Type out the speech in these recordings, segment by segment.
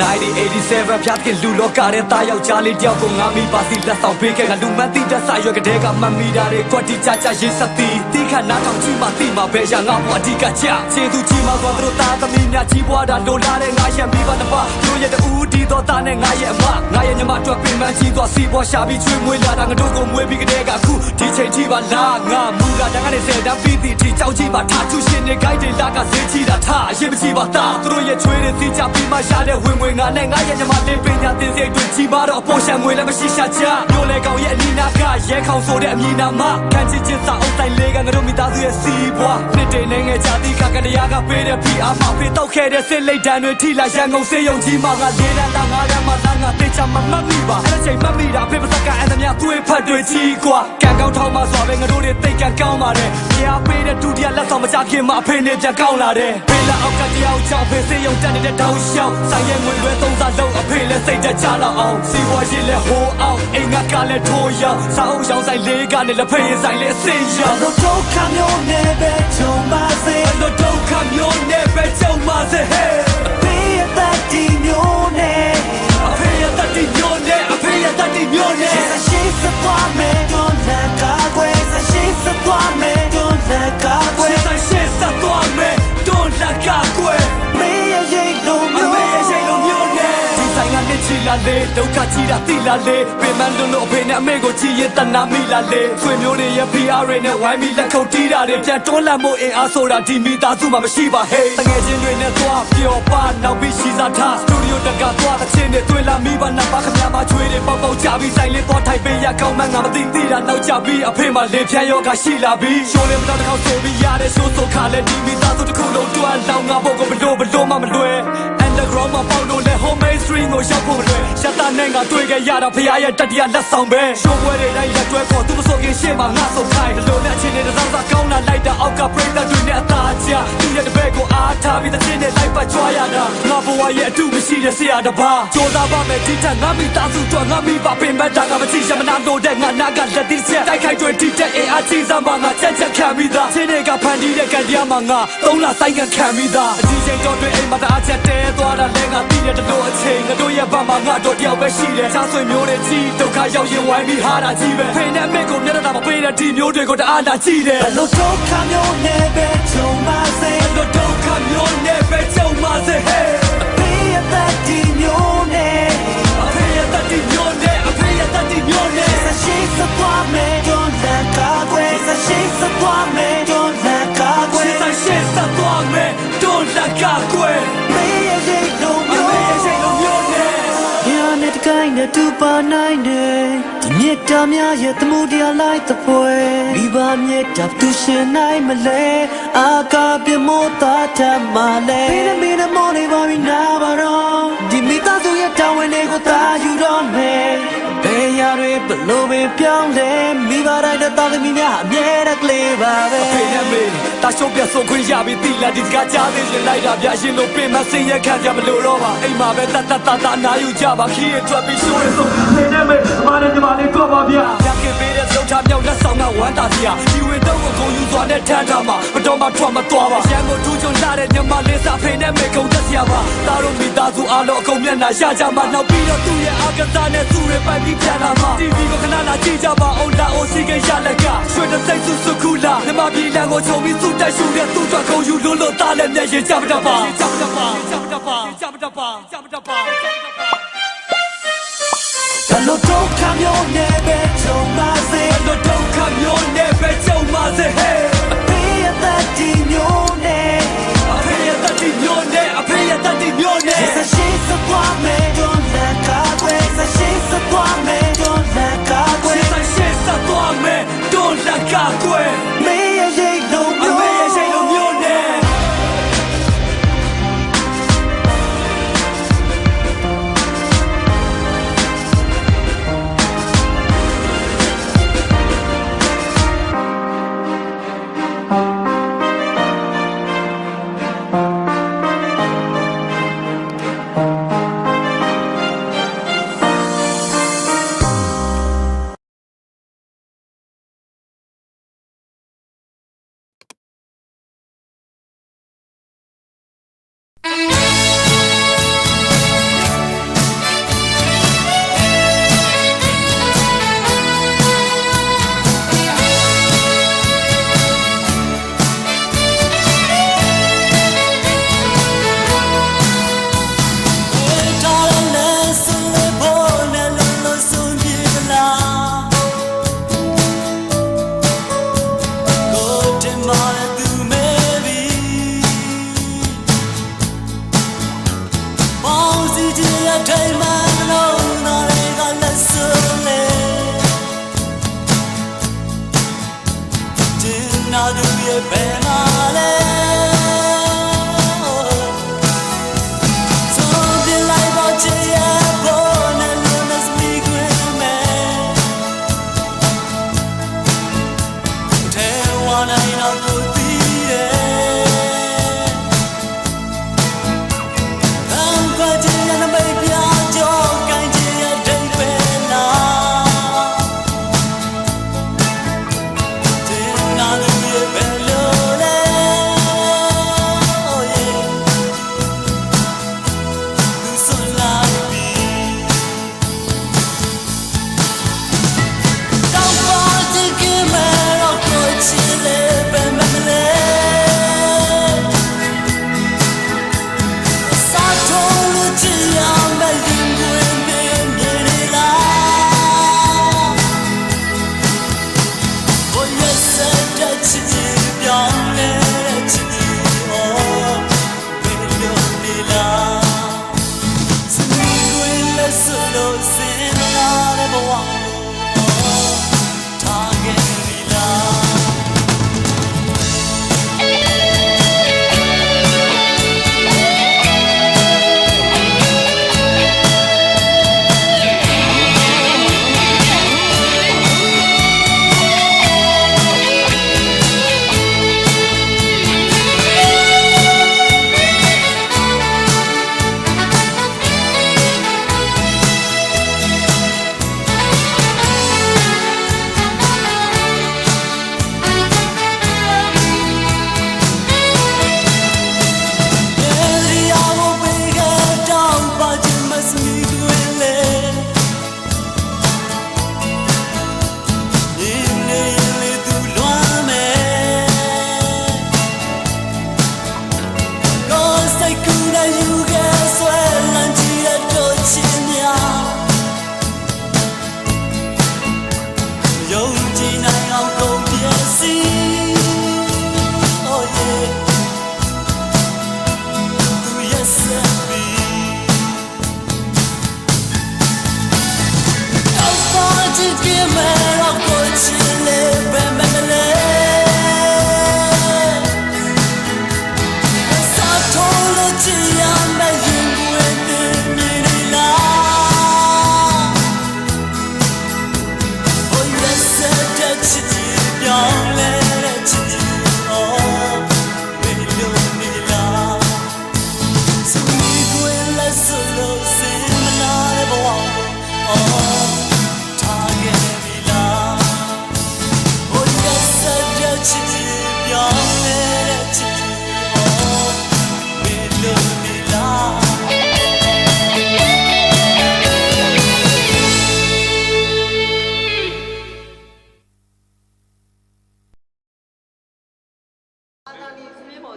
လွန်ခဲ့တဲ့1987ဖြတ်ခင်လူလောကတဲ့တာယောက်ျားလေးတယောက်ကိုငါမိပါစီလက်ဆောင်ပေးခဲ့ကလူမသိတဲ့စာရွက်ကတဲ့ကမမီတာတွေကွက်တီချာချာရေးစသည်တိခတ်နားထောင်ကြည့်မှသိမှာပဲရငါ့ဘဝအဓိကချခြေသူကြီးမှာတော့သူတို့သားသမီးများကြီးပွားတာလိုလားတဲ့ငါရဲ့မိဘတစ်ပါးတို့ရဲ့တူဒီတော့တာနဲ့ငါရဲ့အမငါရဲ့ညီမအတွက်ပင်ပန်းကြီးသွားစီးပွားရှာပြီးချွေးမွေးလာတာငါတို့ကိုမွေးပြီးကတဲ့ကအခုဒီချိန်ထိပါလားငါမူတာတန်းကနေဆယ်တန်းပြီးတီထိကြောက်ကြည့်ပါထားချူရှင်တွေ guide တွေလာကဈေးချီတာထားအရင်မကြည့်ပါသားသူတို့ရဲ့ချွေးတွေစီးချပြီးမှရှာတဲ့ဝင်ဝင်ငါနဲ့ငါရဲ့ညီမလေးပညာသင်စိတ်တွေကြီးပါတော့အပေါ်ရှံငွေလည်းမရှိရှာချမျိုးလေကောင်ရဲ့အနီနာကရဲခေါင်ဆိုတဲ့အမည်နာမခံချစ်ချင်းစာအုပ်တိုင်းလေးကငါတို့မိသားစုရဲ့စီးပွားနှစ်တိမ်နေငယ်ချတိကကတရားကပေးတဲ့ဖီအားမဖေးတော့ခဲ့တဲ့စစ်လိတ်တန်းတွေထိလာရန်ကုန်စေယုံကြီးမှာငါလေးတန်းလာငါရမ်းမှာလာငါတေချာမမတ်မိပါအဲ့ချိန်မတ်မိတာဖေးပစကအန်သမျှသွေးဖတ်တွေကြီးကွာကံကောင်းထောင်းမှာဆိုပဲငါတို့တွေတိတ်ကံကောင်းပါတယ်ဖီအားပေးတဲ့ဒုတိယလက်ဆောင် မချခင်မှာအဖေနဲ့ပြန်ကောင်းလာတယ်ဖေးလာအောက်ကတရားချောင်းဖေးစေယုံတက်နေတဲ့တောင်းရှောင်းဆိုင်ရဲ့ငွေလွဲသုံးစားလုံးအဖေလည်းစိတ်တကြလောက်အောင်စီဝါရင်လည်းဟိုးအောင်အိမ်ငါကလည်းထိုးရောက်စာအုပ်ရောင်းဆိုင်လေးကနေလည်းဖေးရင်ဆိုင်လည်းအစင်ရောက်လို့ဒုက္ခမျိုးနဲ့ပဲကြုံပါစေဘလို့ဒုက္ခမျိုးနဲ့ပဲကြုံပါစေဟဲ့ဘေးရတဲ့ဒီမျိုးနဲ့အဖေရတတိမျိုးနဲ့အဖေရတတိမျိုးနဲ့ဆရှိစသွားမယ်တို့ လာလေဒုက္ခချီတာတိလာလေပင်မလုံးလို့အဖေနဲ့အမေကိုချီရင်တနာမိလာလေဆွေမျိုးတွေရဲ့ PR တွေနဲ့ဝိုင်းပြီးလက်ခုပ်တီးတာတွေပြန်တွန်းလှန်ဖို့အင်အားဆိုတာဒီမိသားစုမှာမရှိပါဟဲ့တငယ်ချင်းတွေနဲ့သွားပျော်ပါနောက်ပြီးရှိစားထားစတူဒီယိုတကသွားတဲ့ချင်းတွေတွေ့လာမိပါနာပါခမမချွေးတွေပေါက်ပေါက်ကြပြီးဆိုင်လေးသွားထိုင်ပေးရကောင်းမှငါမသိသိတာနောက်ကြပြီးအဖေမှလေဖြန်းယောဂရှိလာပြီးရှိုးလေးမတော့တစ်ခေါက်ဆိုပြီးရတဲ့ရှိုးဆိုခါလဲဒီမိသားစုတစ်ခုလုံးတွန်းလောင်ငါဖို့ကိုဘလို့ဘလို့မှမလွယ် underground မှာပေါလို့လဲ homemade string ကိုရောက် ဖို့မလွယ်ရှက်တာနဲ့ငါတွေ့ခဲ့ရတာဖရားရဲ့တတိယလက်ဆောင်ပဲရှိုးပွဲတွေတိုင်းလက်တွဲခေါ်သူမဆိုခင်ရှေ့မှာငါဆိုခိုင်းဘလို့နဲ့အချင်းတွေတစ်စားကောင်းလာလိုက်တာအောက်ကပရိသတ်တွေနဲ့အသာချသူရဲ့တပည့်ကိုအားထားပြီးတဲ့ချင်းနဲ့လိုက်ပတ်ကြွားရတာငါဘဝရဲ့အတူမရှိတဲ့ဆရာတစ်ပါးကြိုးစားပါမယ်ဒီထက်ငါမိသားစုတော့ငါမိပါပင်မတာကမကြည့်ရမနာလို့တဲ့ငါနာကလက်တိချက်တိုက်ခိုက်တွေတိတက်အင်အားကြီးစမ်းပါငါချက်ချက်ခံပြီးသားချင်းတွေကဖန်တီးတဲ့ကံတရားမှာငါသုံးလဆိုင်ကခံပြီးသားအကြီးချိန်တော့တွေအိမ်မှာတအားချက်တဲသွားတာလဲငါပြီးတဲ့တလို့အချိန်ငါတို့ရဲ့ဘက်မှာငါတို့တယောက်ပဲရှိတယ်ချားဆွေမျိုးတွေကြီးဒုက္ခရောက်ရင်ဝိုင်းပြီးဟာတာကြီးပဲဖိနဲ့မိတ်ကိုမျက်နှာမပေးတဲ့ဒီမျိုးတွေကိုတအားလာကြည့်တယ်လို့ဒုက္ခမျိုးနဲ့ပဲကြုံပါ နဲ့တူပါနိုင်တယ်ဒီမြတ်တာများရဲ့သမှုတရားလိုက်သပွဲမိဘမြတ်တာသူရှင်နိုင်မလဲအာကာပြမောတာထမလဲမင်းမင်းမောနေပါပြီနာပါတော့ဒီမိသားစုရဲ့တာဝန်တွေကိုသာယူတော့မယ်ဘယ်ရတွေဘလို့ပဲပြောင်းလဲမိဘတိုင်းတဲ့သားသမီးများအမြဲတည်းက လေးပါပဲဖေနဲ့မေတာရှုံးပြဆိုခွင့်ရပြီးတိလာဒီစကားကြားသေးရင်လိုက်တာဗျာရှင်တို့ပြင်မစင်ရခံကြမလို့တော့ပါအိမ်မှာပဲတတ်တတ်တတ်တနာယူကြပါခီးရထွက်ပြီးရှိုးရဆုံးဖေနဲ့မေအမနဲ့ညီမလေးတော့ပါဗျာရခင်ပေးတဲ့စုံထားမြောက်လက်ဆောင်ကဝမ်းသာစရာဒီဝင်တော့ ကိုဂုံယူသွားတဲ့ထမ်းထားမှာမတော်မထွက်မသွားပါရန်ကိုထူးချွန်လာတဲ့ညီမလေးစာဖေနဲ့မေကုန်သက်စရာပါသားတို့မိသားစုအားလုံးအကုန်မျက်နှာရကြမှာနောက်ပြီးတော့သူ့ရဲ့အာကစားနဲ့သူ့ရဲ့ပိုင်ပြီးပြန်လာမှာ TV ကိုခဏလာကြည့်ကြပါအောင်လာအိုစီကရလက်ကရွှေတဲ့စိတ်စုစုခုလာမြမပြည်လန်ကိုခြုံပြီးသူ့တက်ရှူတဲ့သူ့အတွက်ကုန်ယူလို့လို့သားလည်းမျက်ရည်ကြမတတ်ပါကြမတတ်ပါကြမတတ်ပါကြမတတ်ပါကြမတတ်ပါဘလို့ဒုက္ခမျိုးနဲ့ပဲကြုံပါစေလို့ဒုက္ခမျိုးနဲ့ပဲကြုံ ပါစေဟဲ့ဘေးရတဲ့ဒီမျိုးနဲ့အဖေရဲ့တတိမျိုးနဲ့အဖေရဲ့တတိမျိုးနဲ့ဆရှိစသွားမယ်တို့လက်ကားခွဲဆရှိစသွားမယ်တို့လက်ကားခွဲရှေ့ဆိုင်ရှေ့ဆက်သွားမယ်တွန်းလက်ကကွ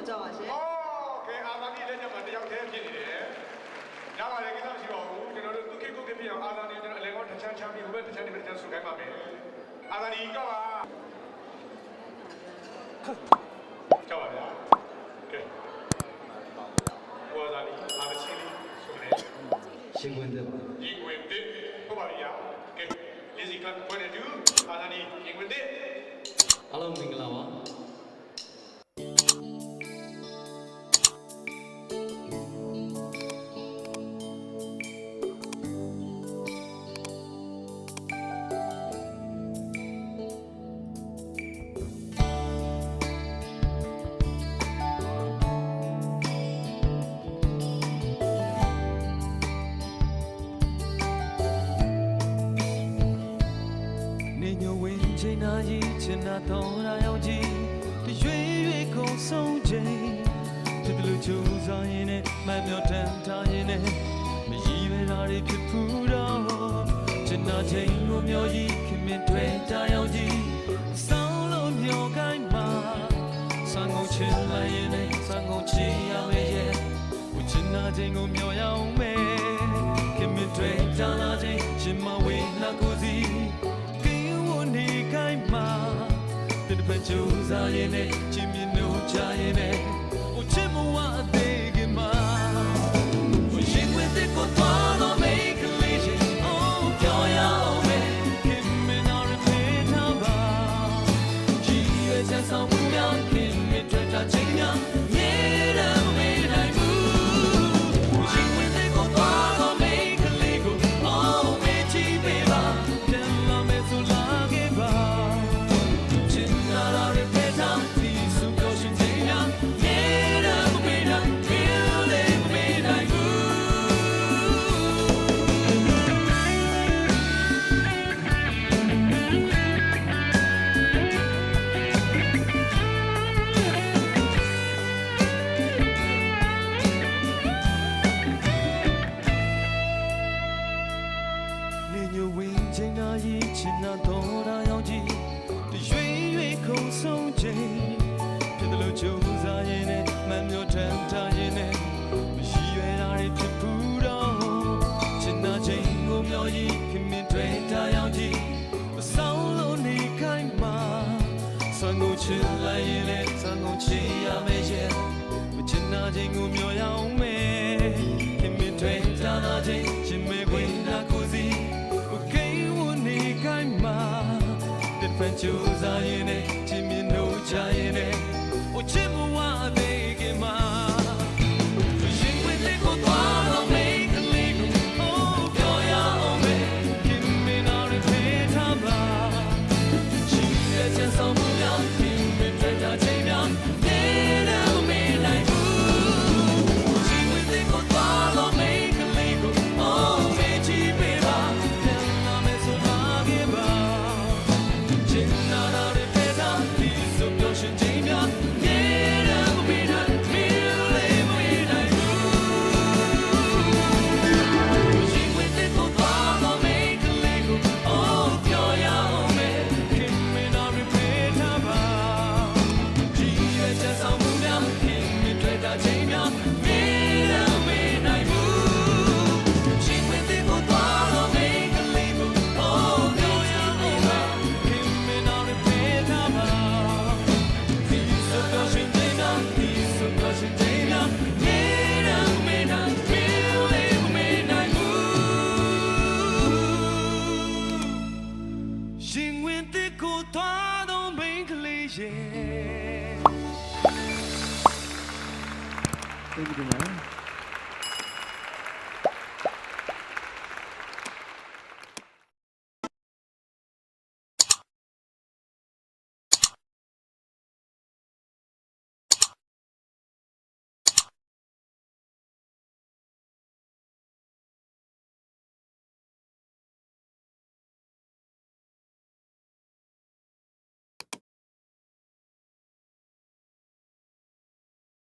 ပြောကြပါရှင်။အော်ကဲအာသာတိလက်ချက်မှာတယောက်တည်းဖြစ်နေတယ်။ရပါတယ်ကိစ္စမရှိပါဘူး။ကျွန်တော်တို့သူကိကုကိပြအောင်အာသာတိကျွန်တော်အလဲကောတစ်ချမ်းချမ်းပြီးဟိုဘက်တစ်ချမ်းဒီဘက်တစ်ချမ်းဆုခိုင်းပါမယ်။အာသာတိကပါ။ကြောက်ပါဗျာ။ကဲ။ဟိုအာသာတိအာသာချင်းလေးဆုနေ။ရှင်ဝင်တဲ့။ရှင်ဝင်တဲ့ဟုတ်ပါရဲ့။ကဲ။လေးစီကပ်ခွင့်တူအာသာတိရှင်ဝင်တဲ့။အားလုံးမင်္ဂလာပါ။ ကြီးချင်နာတော်ရာရောက်ကြီးတရွေရွေကုန်ဆုံးချိန်ဒီလိုကြိုးစားရင်နဲ့မမျောတန်ထားရင်နဲ့မရည်ရွယ်တာတွေဖြစ်ဖူးတော့ချင်နာချိန်ကိုမျောကြီးခင်မင်တွေတာရောက်ကြီးဆောင်းလို့မျောကိုင်းမှာစံကုန်ချင်လိုက်ရင်နဲ့စံကုန်ချင်ရမယ်ရဲ့ကိုချင်နာချိန်ကိုမျောရအောင်မယ်ခင်မင်တွေတာလာချိန်ရှင်မဝေး မကြုံစားရင်နဲ့ချစ်မြင်လို့ချရင်နဲ့ဟိုချစ်မဝအသေးခင်မှာဟိုရင်ခွေတဲ့ကိုသွားတော့မေးကလေးရှင် Oh ပြောရအောင်ပဲခင်မင်းတော်ရပေးထားပါကြည်ရဲ့ချမ်းဆောင်မှုများခင်မင်းထွက်တာချင်းများ ကြိုးစားရင်းနဲ့ချင်းမြင်လို့ကြရင်နဲ့ဟိုချစ်မှု